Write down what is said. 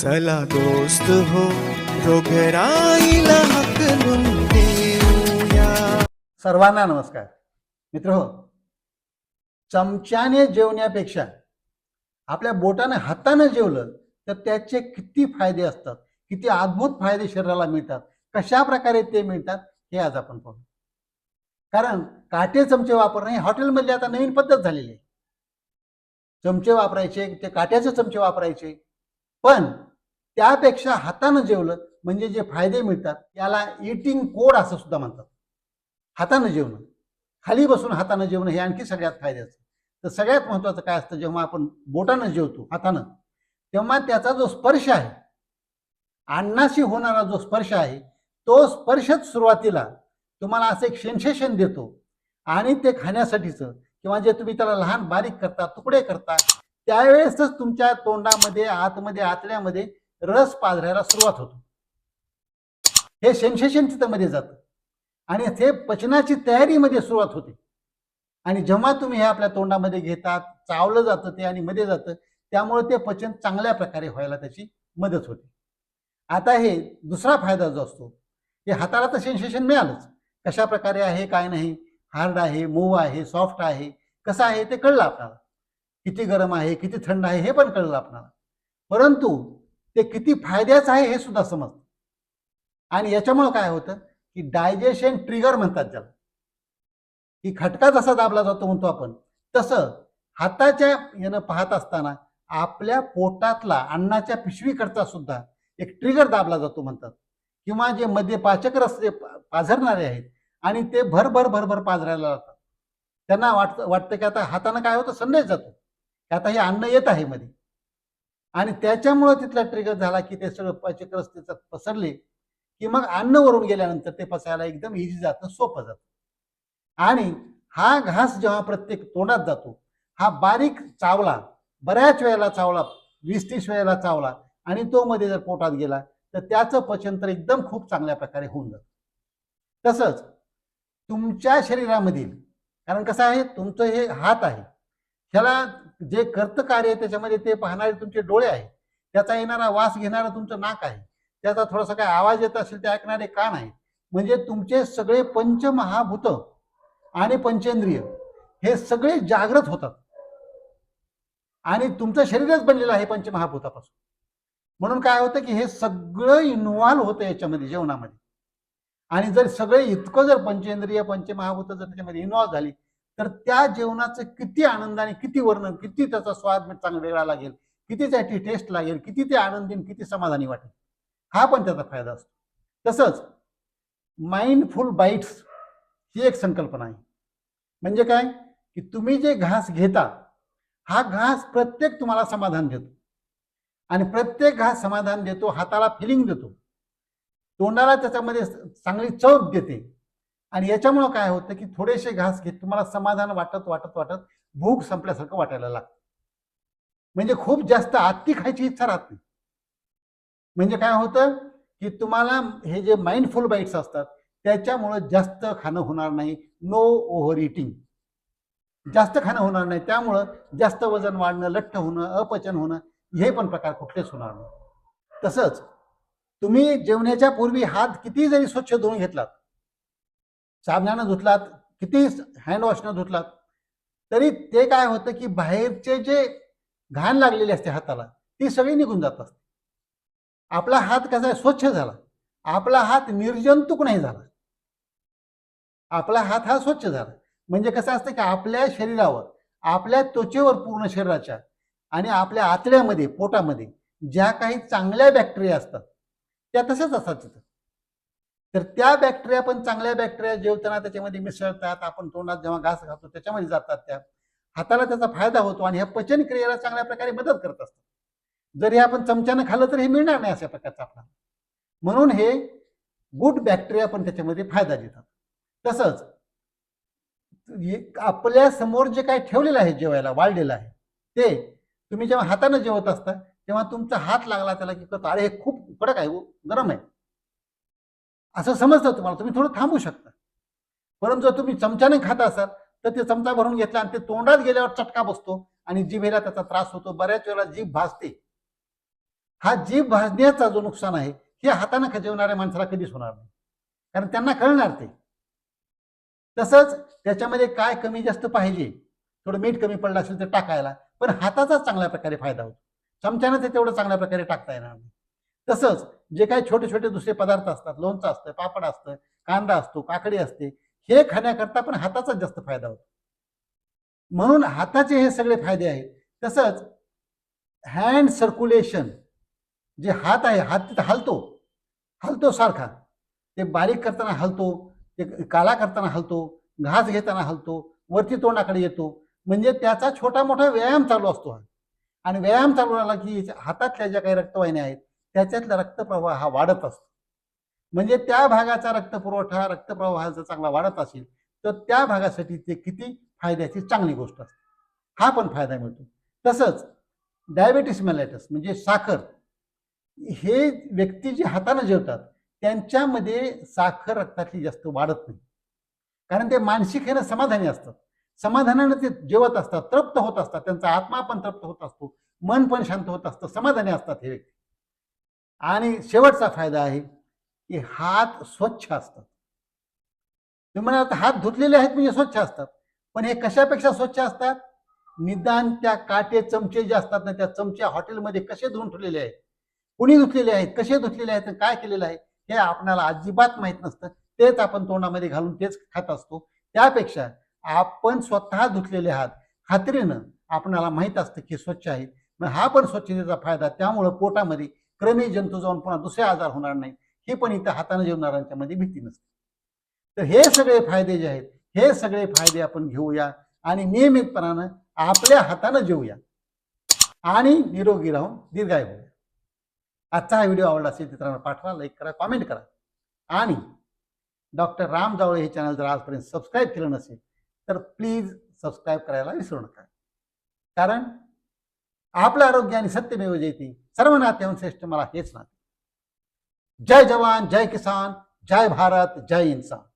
चला दोस्त हो रोगराईला सर्वांना नमस्कार. मित्र हो चमच्याने जेवण्यापेक्षा आपल्या बोटाने हाताने जेवलं तर त्याचे किती फायदे असतात किती अद्भुत फायदे शरीराला मिळतात कशा प्रकारे ते मिळतात हे आज आपण पाहू. कारण काटे चमचे वापरणे हॉटेलमधली आता नवीन पद्धत झालेली आहे. चमचे वापरायचे ते काट्याचे चमचे वापरायचे. पण त्यापेक्षा हातानं जेवलं म्हणजे जे फायदे मिळतात याला इटिंग कोड असं सुद्धा म्हणतात. हातानं जेवणं. खाली बसून हातानं जेवणं हे आणखी सगळ्यात फायद्याचं. तर सगळ्यात महत्त्वाचं काय असतं जेव्हा आपण बोटानं जेवतो हातानं तेव्हा त्याचा जो स्पर्श आहे अन्नाशी होणारा जो स्पर्श आहे तो स्पर्शच सुरुवातीला तुम्हाला असं एक सेन्सेशन देतो. आणि ते खाण्यासाठीचं किंवा जे तुम्ही त्याला लहान बारीक करता तुकडे करता त्यावेळेसच तुमच्या तोंडामध्ये आतमध्ये आतड्यामध्ये रस पाजरायला सुरुवात होतो. हे सेन्सेशन तिथं मध्ये जातं. आणि ते पचनाची तयारीमध्ये सुरुवात होते. आणि जेव्हा तुम्ही हे आपल्या तोंडामध्ये घेतात चावलं जातं ते आणि मध्ये जातं त्यामुळे ते पचन चांगल्या प्रकारे व्हायला त्याची मदत होते. आता हे दुसरा फायदा जो असतो हे हाताला तर सेन्सेशन मिळालंच. कशा प्रकारे आहे काय नाही हार्ड आहे मऊ आहे सॉफ्ट आहे कसं आहे ते कळलं आपल्याला. किती गरम आहे किती थंड आहे हे पण कळलं आपल्याला. परंतु ते किती फायद्याचं आहे हे सुद्धा समजतं. आणि याच्यामुळं काय होतं की डायजेशन ट्रिगर म्हणतात ज्याला. की खटका जसा दाबला जातो म्हणतो आपण तसं हाताच्या यानं पाहत असताना आपल्या पोटातला अन्नाच्या पिशवीकडचा सुद्धा एक ट्रिगर दाबला जातो म्हणतात. किंवा जे मध्ये पाचक रस्ते पाझरणारे आहेत आणि ते भरभर भरभर पाझरायला जातात त्यांना वाटतं वाटतं की आता हातानं काय होतं संदेश जातो. की आता हे अन्न येत आहे मध्ये. आणि त्याच्यामुळं तिथला ट्रिगर झाला की ते सगळं पाचक त्याच्यात पसरले की मग अन्न वरून गेल्यानंतर ते पसायला एकदम इझी जातं सोपं जातं. आणि हा घास जेव्हा प्रत्येक तोंडात जातो हा बारीक चावला बऱ्याच वेळेला चावला वीस तीस वेळेला चावला आणि तो मध्ये जर पोटात गेला तर त्याचं पचन तर एकदम खूप चांगल्या प्रकारे होऊन जातं. तसंच तुमच्या शरीरामधील कारण कसं आहे तुमचं हे हात आहे ह्याला जे कर्त कार्य आहे त्याच्यामध्ये ते पाहणारे तुमचे डोळे आहेत. त्याचा येणारा वास घेणारा तुमचं नाक आहे. त्याचा थोडासा काय आवाज येत असेल ते ऐकणारे कान आहे म्हणजे तुमचे सगळे पंचमहाभूत आणि पंचेंद्रिय हे सगळे जागृत होतात. आणि तुमचं शरीरच बनलेलं आहे पंचमहाभूतापासून. म्हणून काय होतं की हे सगळं इन्व्हॉल्व्ह होतं याच्यामध्ये जेवणामध्ये. आणि जर सगळे इतकं जर पंचेंद्रिय पंचमहाभूत जर त्याच्यामध्ये इन्व्हॉल्व्ह झाली तर त्या जेवणाचं किती आनंदाने किती वर्णन किती त्याचा स्वाद चांगला वेगळा लागेल किती त्याची टेस्ट लागेल किती ते आनंदीन किती समाधानी वाटेल हा पण त्याचा फायदा असतो. तसंच माइंडफुल बाईट्स ही एक संकल्पना आहे. म्हणजे काय? की तुम्ही जे घास घेता हा घास प्रत्येक तुम्हाला समाधान देतो. आणि प्रत्येक घास समाधान देतो हाताला फिलिंग देतो. तोंडाला त्याच्यामध्ये चांगली चव देते. आणि याच्यामुळं काय होतं की थोडेसे घास घेत तुम्हाला समाधान वाटत वाटत वाटत भूक संपल्यासारखं वाटायला लागतं. म्हणजे खूप जास्त आत्ती खायची इच्छा राहत नाही. म्हणजे काय होतं की तुम्हाला हे जे माइंडफुल बाईट्स असतात त्याच्यामुळं जास्त खाणं होणार नाही. नो ओव्हर इटिंग जास्त खाणं होणार नाही. त्यामुळं जास्त वजन वाढणं लठ्ठ होणं अपचन होणं हे पण प्रकार कुठलेच होणार नाही. तसंच तुम्ही जेवण्याच्या पूर्वी हात किती जरी स्वच्छ धुवून घेतलात साबणानं धुतलात किती हँडवॉशनं धुतलात तरी ते काय होतं की बाहेरचे जे घाण लागलेली असते हाताला ती सगळी निघून जात असते. आपला हात कसा आहे? स्वच्छ झाला. आपला हात निर्जंतुक नाही झाला. आपला हात हा स्वच्छ झाला. म्हणजे कसं असतं की आपल्या शरीरावर आपल्या त्वचेवर पूर्ण शरीराच्या आणि आपल्या आतड्यामध्ये पोटामध्ये ज्या काही चांगल्या बॅक्टेरिया असतात त्या तशाच असतात तिथं तर त्या बॅक्टेरिया पण चांगल्या बॅक्टेरिया जेवताना त्याच्यामध्ये मिसळतात. आपण तोंडात जेव्हा घास घालतो त्याच्यामध्ये जातात त्या. हाताला त्याचा फायदा होतो आणि ह्या पचन क्रियेला चांगल्या प्रकारे मदत करत असतात. जर हे आपण चमच्यानं खाल्लं तर हे मिळणार नाही अशा प्रकारचं आपल्याला. म्हणून हे गुड बॅक्टेरिया पण त्याच्यामध्ये फायदा देतात तसंच आपल्यासमोर जे काय ठेवलेलं आहे जेवायला वाढलेलं आहे ते तुम्ही जेव्हा हातानं जेवत असता तेव्हा तुमचा हात लागला त्याला की करतो अरे हे खूप कडक आहे हो, गरम आहे. असं समजतं तुम्हाला. तुम्ही थोडं थांबू शकता. परंतु जर तुम्ही चमच्याने खात असाल तर ते चमचा भरून घेतला आणि ते तोंडात गेल्यावर चटका बसतो आणि जिभेला त्याचा त्रास होतो. बऱ्याच वेळेला जीभ भाजते. हा जीभ भाजण्याचा जो नुकसान आहे हे हाताने खजवणाऱ्या माणसाला कधीच होणार नाही. कारण त्यांना कळणार ते. तसंच त्याच्यामध्ये काय कमी जास्त पाहिजे थोडं मीठ कमी पडलं असेल तर टाकायला पण हाताचा चांगल्या प्रकारे फायदा होतो. चमच्यानं ते तेवढं चांगल्या प्रकारे टाकता येणार नाही. तसंच जे काही छोटे छोटे दुसरे पदार्थ असतात लोणचं असतं पापड असतं कांदा असतो काकडी असते हे खाण्याकरता पण हाताचाच जास्त फायदा होतो. म्हणून हाताचे हे सगळे फायदे आहेत. तसंच हँड सर्क्युलेशन जे हात आहे हात तिथं हलतो हलतो सारखा. ते बारीक करताना हलतो ते काला करताना हलतो घास घेताना हलतो वरती तोंडाकडे येतो. म्हणजे त्याचा छोटा मोठा व्यायाम चालू असतो आणि व्यायाम चालू झाला की हातातल्या ज्या काही रक्तवाहिन्या आहेत त्याच्यातला रक्तप्रवाह हा वाढत असतो. म्हणजे त्या भागाचा रक्तपुरवठा रक्तप्रवाह जर चांगला वाढत असेल तर त्या भागासाठी ते किती फायद्याची चांगली गोष्ट असते. हा पण फायदा मिळतो. तसंच डायबेटीस मेलायटस म्हणजे साखर हे व्यक्ती जे हाताने जेवतात त्यांच्यामध्ये साखर रक्तातली जास्त वाढत नाही. कारण ते मानसिक हे समाधानी असतात. समाधानानं ते जेवत असतात तृप्त होत असतात. त्यांचा आत्मा पण तृप्त होत असतो मन पण शांत होत असतं समाधानी असतात हे व्यक्ती. आणि शेवटचा फायदा आहे की हात स्वच्छ असतात. तुम्ही म्हणाल आता हात धुतलेले आहेत म्हणजे स्वच्छ असतात. पण हे कशापेक्षा स्वच्छ असतात? निदान त्या काटे चमचे जे असतात ना त्या चमचे हॉटेलमध्ये कसे धुवून ठेवलेले आहेत? कुणी धुतलेले आहेत? कसे धुतलेले आहेत? काय केलेलं आहे? हे आपणाला अजिबात माहीत नसतं. तेच आपण तोंडामध्ये घालून तेच खात असतो. त्यापेक्षा आपण स्वतः धुतलेले हात खात्रीनं आपणाला माहीत असतं की स्वच्छ आहे मग हा पण स्वच्छतेचा फायदा त्यामुळं पोटामध्ये क्रमी जंतू जाऊन पुन्हा दुसरे आजार होणार नाही. हे पण इथं हाताने जेवणाऱ्यांच्या मध्ये भीती नसते. तर हे सगळे फायदे जे आहेत हे सगळे फायदे आपण घेऊया आणि नियमितपणानं आपल्या हातानं जेवूया आणि निरोगी राहून दीर्घाय होऊया. आजचा हा व्हिडिओ आवडला असेल मित्रांनो पाठवा लाईक करा कॉमेंट करा. आणि डॉक्टर राम जावळे हे चॅनल जर आजपर्यंत सबस्क्राईब केलं नसेल तर प्लीज सबस्क्राईब करायला विसरू नका. कारण आपलं आरोग्य आणि सत्यमेव जयते सर्व नात्याहून श्रेष्ठ मला हेच नाते. जय जवान जय किसान जय भारत जय इन्सान